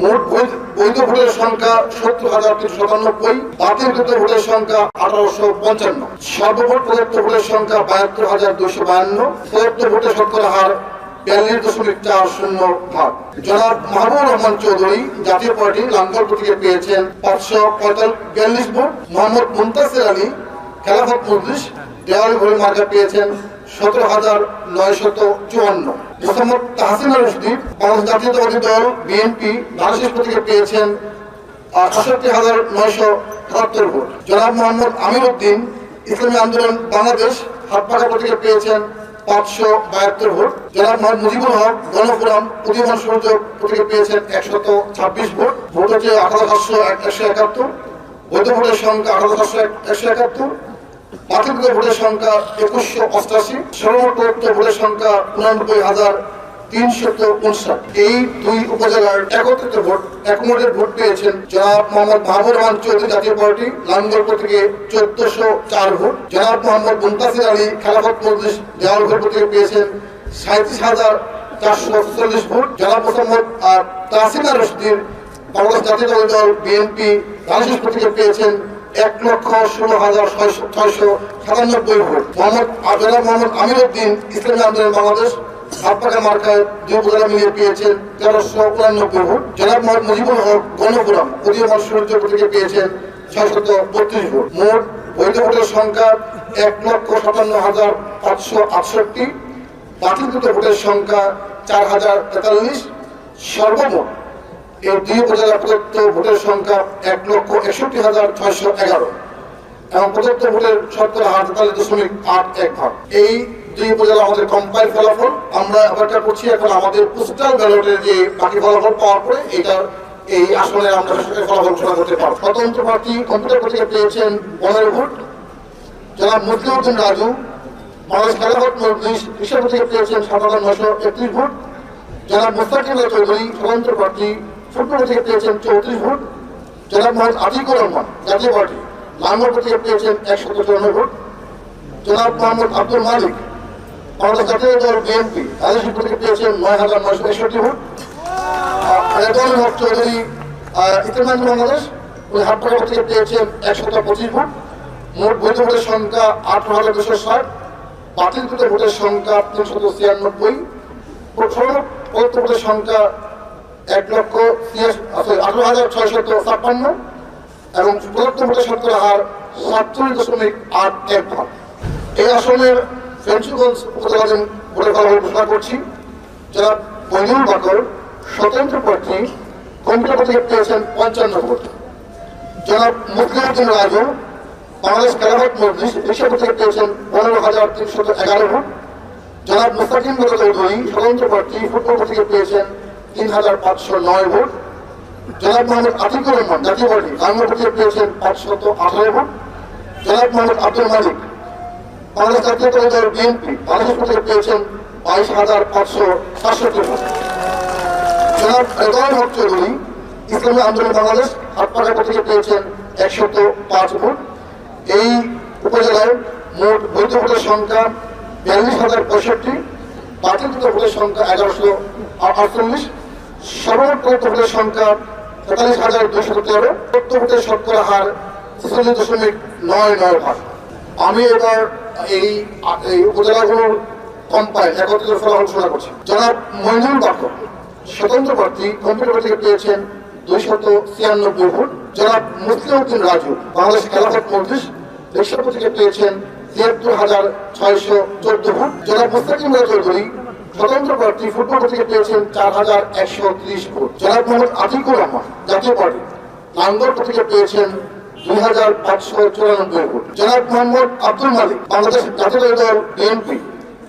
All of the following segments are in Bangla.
মোট বৈধ- ভোটের সংখ্যা সত্তর হাজার তিনশো সাতানব্বই বাতিলকৃত ভোটের সংখ্যা আঠারোশো পঞ্চান্ন। সর্বমোট প্রদত্ত ভোটের সংখ্যা বাহাত্তর হাজার দুশো বায়ান্ন প্রদত্ত ভোটের শতকরা হার বিয়াল্লিশ দশমিক চার শূন্য ভাগ। জনাব মাহবুব রহমান চৌধুরী জাতীয় পার্টি লাঙ্গল থেকে পেয়েছেন পাঁচশো পঁয়তাল্লিশ, বিয়াল্লিশ ভোট। মোহাম্মদ মুন্তাসির আলী, খেলাফত মজলিস, দেওয়ালি ভোটের মার্কা পেয়েছেন সতেরো হাজার নয়শত চুয়ান্ন। মোহাম্মদ তাহসিনা রশদি বাংলাদেশ বিএনপি, বাংলাদেশ থেকে পেয়েছেন আটষট্টি হাজার নয়শো সাতাত্তর ভোট। জনাব মোহাম্মদ আমির উদ্দিন ইসলামী আন্দোলন, বাংলাদেশ হাতপাখা থেকে পেয়েছেন, পাঁচশো বাহাত্তর ভোট। জনাব মোহাম্মদ মুজিবুল হক, গণফোরাম, উদীয়মান সূর্য থেকে পেয়েছেন, একশত ছাব্বিশ ভোট। ভোট হচ্ছে আঠারো সাতশো একশো একাত্তর। বৈধ ভোটের সংখ্যা আঠারো সাতশো একশো একাত্তর। বাতিলকৃত ভোটের সংখ্যা একুশশো অষ্টাশি প্রদত্ত ভোটের সংখ্যা উনানব্বই হাজার উনষাট। এই দুই উপজেলার একত্রিত ভোট একমোটের ভোট পেয়েছেন জনাব মোহাম্মদ মাহবুর রহমান চৌধুরী জাতীয় পার্টি লালগল্প থেকে চোদ্দশো চার ভোট। জনাব মোহাম্মদ মুন্তাসির আলী খেলাফত মজলিস দেওয়ালগল্প থেকে পেয়েছেন সাঁত্রিশ হাজার চারশো চল্লিশ ভোট। জনাব মোহাম্মদ তাহসিনা রশদির বাংলাদেশ জাতীয় দল, বিএনপি বাংলাদেশ থেকে পেয়েছেন এক লক্ষ ষোলো হাজার ছয়শো সাতানব্বই ভোট। মোহাম্মদ জনাব মোহাম্মদ আমির উদ্দিন ইসলামী আন্দোলন বাংলাদেশ আপনাকে মার্কায় দুই উপজেলা মিলিয়ে পেয়েছেন তেরোশো উনানব্বই ভোট। জনাব মোহাম্মদ মুজিবুল হক গণপুরাম উদীয়মান সূর্য থেকে পেয়েছেন ছয়শত বত্রিশ ভোট। মোট বৈধ ভোটের সংখ্যা এক লক্ষ সাতান্ন হাজার পাঁচশো আটষট্টি। বাতিলকৃত ভোটের সংখ্যা চার হাজার তেতাল্লিশ। সর্বমোট এই দুই উপজেলা প্রদত্ত ভোটের সংখ্যা এক লক্ষ একষট্টি হাজার ছয়শো এগারো এবং প্রদত্ত ভোটের শতকরা হার তেতাল্লিশ দশমিক আট এক ভাগ। এই দুই উপজেলা আমাদের কম্পাইল ফলাফল। আমরা অপেক্ষা করছি এখন আমাদের পোস্টাল ব্যালটের যে বাকি ফলাফল পাওয়ার পরে এটা এই আসনে আমরা ফলাফল ঘোষণা করতে পারব। স্বতন্ত্র প্রার্থী কম্পিউটার পত্রিকা পেয়েছেন পনেরো ভোট। জনাব মজলিউদ্দিন রাজু, বাংলাদেশ খেলাফত হিসাব থেকে পেয়েছেন সাত হাজার নয়শো একত্রিশ ভোট। জনাব মোস্তাকিল্লা চৌধুরী, স্বতন্ত্র প্রার্থী ফুটবল থেকে পেয়েছেন চৌত্রিশ ভোট, জনাব মোহাম্মদ আতিকুর রহমান, জাতীয় পার্টি লালমোড় থেকে পেয়েছেন একশো চুরানব্বই ভোট, জনাব মোহাম্মদ আব্দুল মালিক, বাংলাদেশ জাতীয় দল বিএনপি রাজস্ব থেকে পেয়েছেন নয় হাজার নয়শো একষট্টি ভোট। রেদওয়ান হক চৌধুরী ইতিমান্দ বাংলাদেশ উনি হাটপাড়া থেকে পেয়েছেন একশত পঁচিশ ভোট। মোট বৈধ ভোটের সংখ্যা আঠারো হাজার দুশো ষাট বাতিলকৃত ভোটের সংখ্যা তিনশত ছিয়ানব্বই। সর্বমোট পবিত্র ভোটের সংখ্যা এক লক্ষ আঠারো হাজার ছয়শত ছাপ্পান্ন এবং প্রদত্ত ভোটের শতকরা হার সাতচল্লিশ দশমিক আট এক ভাগ এই আসনের ফেন্সুগঞ্জ উপজেলাধীন ভোটের ঘোষণা করছি। যারা মহিনুল বাকর স্বতন্ত্র প্রার্থী কম্পিউটার পেয়েছেন পঞ্চান্ন ভোট। জনাব মুখলিউদ্দিন রাজু, বাংলাদেশ মজলিস ঋষভ থেকে পেয়েছেন পনেরো হাজার তিনশত এগারো ভোট। জনাব মুস্তাকিম চৌধুরী, স্বতন্ত্র প্রার্থী, ফুটবল থেকে পেয়েছেন তিন হাজার পাঁচশো নয় ভোট। জনাব মোহাম্মদ আতিকুর রহমান, জাতীয় পার্টি বাংলা থেকে পেয়েছেন পাঁচশত আঠারো ভোট। জনাব মোহাম্মদ আব্দুল মালিক বাংলাদেশ জাতীয় দল, বিএনপি, বাংলাদেশ থেকে পেয়েছেন বাইশ হাজার পাঁচশো সাতষট্টি ভোট। জনাব রেদান হক চৌধুরী, ইসলামী আন্দোলন বাংলাদেশ হাটপাড়া থেকে পেয়েছেন একশত পাঁচ ভোট। এই উপজেলায় মোট বৈধ ভোটের সংখ্যা বিয়াল্লিশ হাজার পঁয়ষট্টি বাতিলকৃত ভোটের সংখ্যা এগারোশো আটচল্লিশ। সর্বমোট ভোটের সংখ্যা তেতাল্লিশ হাজার দুইশো তেরো প্রদত্ত ভোটের শতকরা হার ছেচল্লিশ দশমিক নয় নয় ভাগ। আমি এবার এই উপজেলাগুলোর কম্পাইল একত্রিত ফলাফল করছি। জনাব মইনুল বাকর, স্বতন্ত্র প্রার্থী কম্পিউটার থেকে পেয়েছেন দুইশত ছিয়ানব্বই ভোট। জনাব মুসলিউদ্দিন রাজু, বাংলাদেশ খেলাফত মজলিস রেশাপুর থেকে পেয়েছেন তিয়াত্তর হাজার ছয়শো চোদ্দ ভোট। জনাব মুস্তাকিম রায় চৌধুরী স্বতন্ত্র প্রার্থী থেকে পেয়েছেন চার হাজার একশো ত্রিশ ভোট জনাব মোহাম্মদ আতিকুর রহমান, জাতীয় পার্টি। নান্দর থেকে পেয়েছেন দুই হাজার পাঁচশো চুরানব্বই ভোট। জনাব মোহাম্মদ আব্দুল মালিক, বাংলাদেশ জাতীয় দল বিএনপি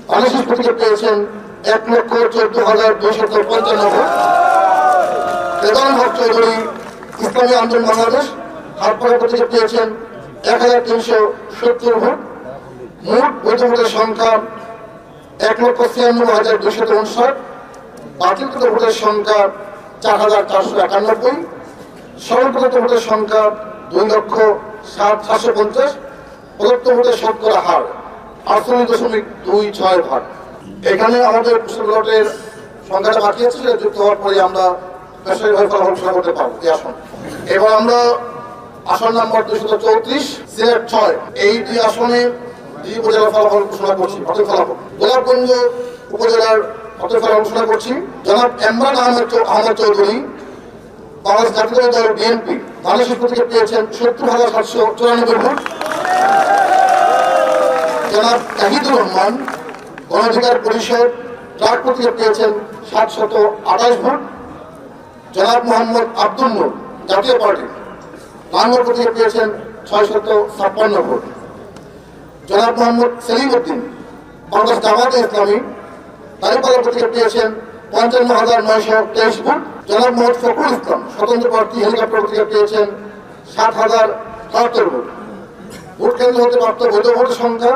বাংলাদেশ থেকে পেয়েছেন এক লক্ষ চোদ্দ হাজার দুইশত পঞ্চান্ন ভোট। রেদান হক চৌধুরী ইসলামী আন্দোলন বাংলাদেশ, হাটপাড়া থেকে পেয়েছেন এক হাজার তিনশো সত্তর ভোট। মোট ভোটের সংখ্যা এক লক্ষ ছিয়ানব্বই হাজার দুশো উনষাট বাতিলকৃত ভোটের সংখ্যা চার হাজার চারশো একানব্বই। সর্বপ্রদত্ত ভোটের সংখ্যা দুই লক্ষ সাত সাতশো পঞ্চাশ। প্রদত্ত ভোটের শতকরা হার আটচল্লিশ দশমিক দুই ছয় ভাগ। এখানে আমাদের লটের সংখ্যাটা বাকি আছে যুক্ত হওয়ার পরে আমরা বেসরকারিভাবে ফলাফল ঘোষণা করতে পারব। এই আসন। এবার আমরা আসন নাম্বার দুইশত চৌত্রিশ সিলেট ছয়। এই দুই আসনে ঘোষণা করছি উপজেলার ঘোষণা করছি। আহমেদ জাতীয় বিএনপি গণঅধিকার পরিষদ ট্রাক থেকে পেয়েছেন সাতশত আঠাশ ভোট। জনাব মোহাম্মদ আব্দুল জাতীয় পার্টি লাঙ্গর থেকে পেয়েছেন ছয়শত ছাপ্পান্ন ভোট। জনাব মোহাম্মদ সেলিম উদ্দিন বাংলাদেশ জামাতে ইসলামী দাঁড়িপাল্লা থেকে পেয়েছেন পঞ্চান্ন হাজার নয়শো তেইশ ভোট। জনাব মোহাম্মদ ফখরুল ইসলাম, স্বতন্ত্র প্রার্থী, হেলিকপ্টার থেকে পেয়েছেন ষাট হাজার বাহাত্তর ভোট। ভোট কেন্দ্র হতে প্রাপ্ত বৈধ ভোটের সংখ্যা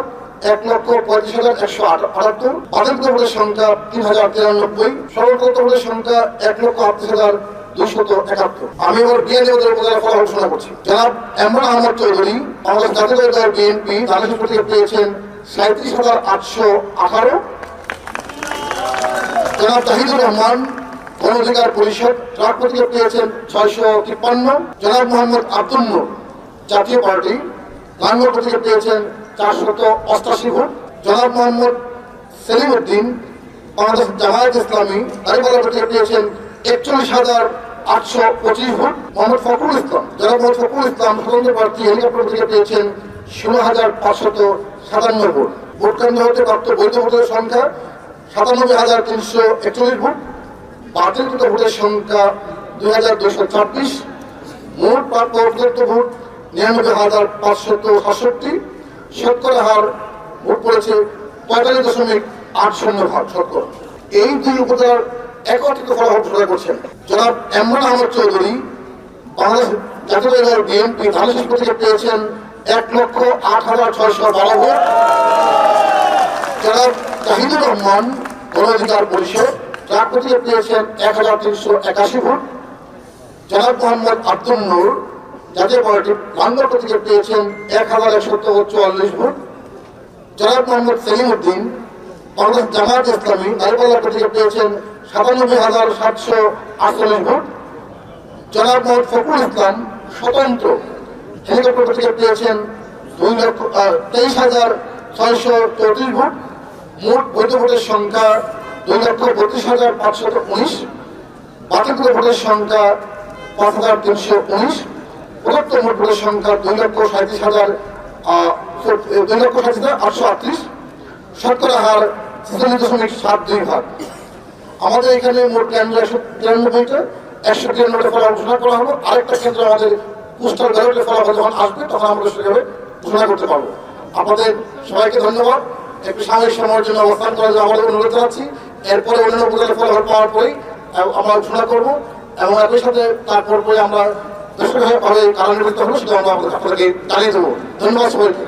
এক লক্ষ পঁয়ত্রিশ হাজার একশো আটাত্তর। বাতিলকৃত ভোটের সংখ্যা তিন হাজার তিরানব্বই। সরলকৃত ভোটের সংখ্যা এক লক্ষ আটত্রিশ হাজার আমি বিএনপি উপজেলা ফলাফল ঘোষণা করছি। চৌধুরী বাংলাদেশ জাতীয় দল বিএনপি পেয়েছেন সাঁত্রিশ হাজার আটশো আঠারো। জাহিদুর রহমান, গণ অধিকার পরিষদ পেয়েছেন ছয়শো তিপ্পান্ন। জনাব মোহাম্মদ আব্দুল জাতীয় পার্টি লাঙ্গর থেকে পেয়েছেন চারশত অষ্টাশি ভোট। জনাব মোহাম্মদ সেলিম উদ্দিন, বাংলাদেশ জামায়াত ইসলামী, দাঁড়িপাল্লা থেকে পেয়েছেন একচল্লিশ হাজার আটশো পঁচিশ ভোট মোহাম্মদ ফখরুল ইসলাম। জনাব মোহাম্মদ ফখরুল ইসলাম স্বতন্ত্র প্রার্থী হেলিকপ্টার থেকে পেয়েছেন, ষোলো হাজার পাঁচশত সাতান্ন ভোট। ভোট কেন্দ্র হতে প্রাপ্ত বৈধ ভোটের সংখ্যা সাতানব্বই হাজার তিনশো একচল্লিশ ভোট। বাতিলকৃত ভোটের সংখ্যা দুই হাজার দুশো ছাব্বিশ। মোট প্রাপ্ত অতিরিক্ত ভোট নিরানব্বই হাজার পাঁচশত সাতষট্টি। শতকরা হার, ভোট পড়েছে পঁয়তাল্লিশ দশমিক আট শূন্য ভাগ শতকরা। এই দুই উপজেলার একত্রিত ফলাফল ঘোষণা করছেন। জনাব এমরান আহমদ চৌধুরী, বাংলাদেশ জাতীয় দল বিএনপি ধানের থেকে পেয়েছেন এক লক্ষ আট হাজার ছয়শো বারো ভোট জনাব জাহিদুর রহমান, গণ অধিকার পরিষদ ট্রাক থেকে পেয়েছেন এক হাজার তিনশো একাশি ভোট। জনাব মোহাম্মদ আব্দুল নূর, জাতীয় পার্টি লাঙ্গর থেকে পেয়েছেন এক হাজার একশত চুয়াল্লিশ ভোট। জনাব মোহাম্মদ সেলিম উদ্দিন বাংলাদেশ জামায়াত ইসলামী দাঁড়িপাল্লা থেকে পেয়েছেন সাতানব্বই হাজার সাতশো আটচল্লিশ ভোট। জনাব মোহাম্মদ ফখরুল ইসলাম স্বতন্ত্র হেলিকপ্টার থেকে পেয়েছেন দুই লক্ষ তেইশ হাজার ছয়শো চৌত্রিশ ভোট। মোট বৈধ ভোটের সংখ্যা দুই লক্ষ বত্রিশ হাজার পাঁচশত উনিশ। বাতিলকৃত ভোটের সংখ্যা পাঁচ হাজার তিনশো উনিশ। প্রদত্ত মোট ভোটের সংখ্যা দুই লক্ষ সাঁত্রিশ হাজার দুই লক্ষ সাঁত্রিশ হাজার আটশো আটত্রিশ। শতকরা হার ছেচল্লিশ দশমিক সাত দুই ভাগ আমাদের এখানে মোট কেন্দ্র একশো তিরানব্বইটা একশো তিরানব্বইটা ফলাফল ঘোষণা করা হলো, আরেকটা কেন্দ্র আমাদের কুষ্টার ব্যালটের ফলাফল যখন আসবে, তখন আমরা সেভাবে ঘোষণা করতে পারব। আপনাদের সবাইকে ধন্যবাদ। একটু সাময়িক সময়ের জন্য অবস্থান করার জন্য আমাদের অনুরোধ জানাচ্ছি। এরপরে অন্যান্য উপজেলার ফলাফল পাওয়ার পরেই আমরা ঘোষণা করব এবং একই সাথে তারপর পরে আমরা বেসরকারিভাবে কারণ হলো সেটা আমরা আপনাদেরকে জানিয়ে দেবো। ধন্যবাদ সবাইকে।